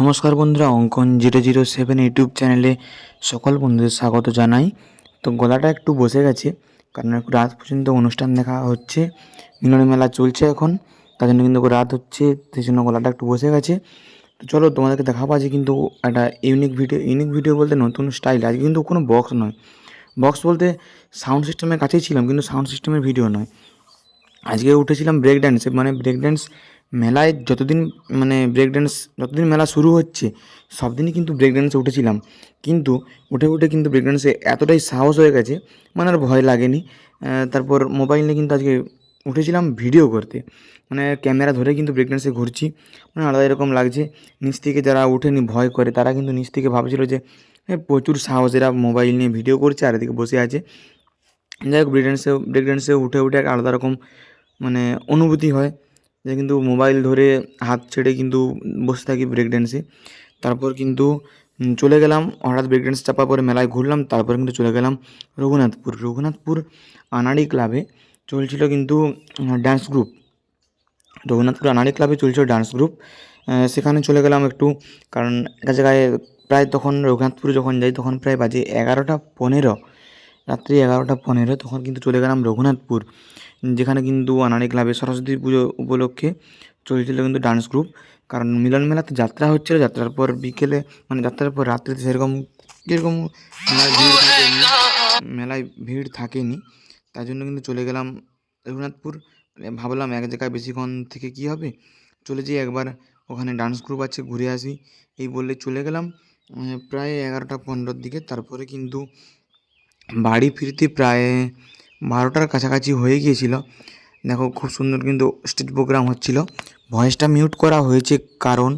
নমস্কার বন্ধুরা, অঙ্কন জিরো জিরো সেভেন ইউটিউব চ্যানেলে সকল বন্ধুদের স্বাগত জানাই। তো গলাটা একটু বসে গেছে, কারণ একটু রাত পর্যন্ত অনুষ্ঠান দেখা হচ্ছে, মিলন মেলা চলছে এখন, তার জন্য কিন্তু রাত হচ্ছে সেই জন্য গলাটা একটু বসে গেছে। তো চলো তোমাদেরকে দেখাবো, আজকে কিন্তু একটা ইউনিক ভিডিও ইউনিক ভিডিও বলতে নতুন স্টাইল আজকে কিন্তু কোনো বক্স নয়। বক্স বলতে সাউন্ড সিস্টেমের কাছেই ছিলাম, কিন্তু সাউন্ড সিস্টেমের ভিডিও নয়। আজকে উঠেছিলাম ব্রেক ড্যান্সে মানে ব্রেক ড্যান্স মেলায় যতদিন মানে ব্রেক ড্যান্স যতদিন মেলা শুরু হচ্ছে সব দিনই কিন্তু ব্রেক ড্যান্সে উঠেছিলাম। কিন্তু উঠে উঠে কিন্তু ব্রেক ড্যান্সে এতটাই সাহস হয়ে গেছে মানে আর ভয় লাগেনি। তারপর মোবাইল নিয়ে কিন্তু আজকে উঠেছিলাম ভিডিও করতে। মানে ক্যামেরা ধরে কিন্তু ব্রেক ড্যান্সে ঘুরছি মানে আলাদা এরকম লাগছে। নিচ থেকে যারা উঠেনি, ভয় করে, তারা কিন্তু নিচ থেকে ভাবছিল যে প্রচুর সাহস এরা মোবাইল নিয়ে ভিডিও করছে আর এদিকে বসে আছে। যাই হোক ব্রেক ড্যান্সে ব্রেক ড্যান্সে উঠে উঠে এক আলাদা রকম মানে অনুভূতি হয়। যে কিন্তু মোবাইল ধরে হাত ছেড়ে কিন্তু বসে থাকি ব্রেক ড্যান্সে তারপর কিন্তু চলে গেলাম, হঠাৎ ব্রেক ড্যান্স চাপার পরে মেলায় ঘুরলাম, তারপর কিন্তু চলে গেলাম রঘুনাথপুর। রঘুনাথপুর আনাড়ি ক্লাবে চলছিল কিন্তু ডান্স গ্রুপ রঘুনাথপুর আনাড়ি ক্লাবে চলছিল ডান্স গ্রুপ সেখানে চলে গেলাম একটু, কারণ একটা জায়গায় প্রায় তখন রঘুনাথপুর যখন যাই, তখন প্রায় বাজে এগারোটা পনেরো, রাত্রি এগারোটা পনেরো, তখন কিন্তু চলে গেলাম রঘুনাথপুর। যেখানে কিন্তু আনাড়ি ক্লাবে সরস্বতী পুজো উপলক্ষে চলছিল কিন্তু ডান্স গ্রুপ কারণ মিলন মেলাতে যাত্রা হচ্ছিল, যাত্রার পর বিকেলে মানে যাত্রার পর রাত্রিতে সেরকম, কীরকম মেলায় ভিড় থাকেনি। তাই জন্য কিন্তু চলে গেলাম রঘুনাথপুর। মানে ভাবলাম এক জায়গায় বেশিক্ষণ থেকে কী হবে? চলে যাই একবার ওখানে ডান্স গ্রুপ আছে, ঘুরে আসি। এই বললে চলে গেলাম। প্রায় এগারোটা পনেরোর দিকে। তারপরে কিন্তু বাড়ি ফিরতে প্রায় বারোটার কাছাকাছি হয়ে গিয়েছিল। দেখো, খুব সুন্দর কিন্তু স্টেজ প্রোগ্রাম হচ্ছিল। ভয়েসটা মিউট করা হয়েছে কারণ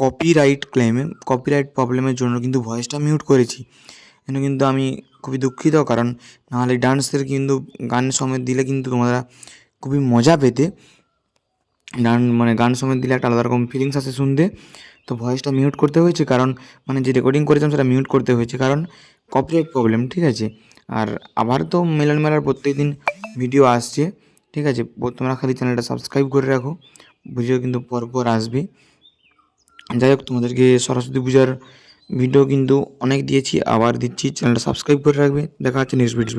কপিরাইট ক্লেমে কপিরাইট প্রবলেমের জন্য কিন্তু ভয়েসটা মিউট করেছি। এজন্য কিন্তু আমি খুবই দুঃখিত, কারণ নাহলে ডান্সের কিন্তু গান সমেত দিলে কিন্তু তোমরা খুবই মজা পেতে। গান মানে গান সমেত দিলে একটা আলাদা রকম ফিলিংস আসে শুনতে। তো ভয়েসটা মিউট করতে হয়েছে, কারণ মানে যে রেকর্ডিং করেছিলাম সেটা মিউট করতে হয়েছে, কারণ কপিরাইট প্রবলেম ঠিক আছে? আর আবার তো মিলন মেলার প্রত্যেকদিন ভিডিও আসছে, ঠিক আছে? তোমরা খালি চ্যানেলটা সাবস্ক্রাইব করে রাখো ভিডিও কিন্তু পরপর আসবে। যাই হোক, তোমাদেরকে সরস্বতী পূজার ভিডিও কিন্তু অনেক দিয়েছি, আবার দিচ্ছি চ্যানেলটা সাবস্ক্রাইব করে রাখবে। দেখা যাচ্ছে নেক্সট ভিডিও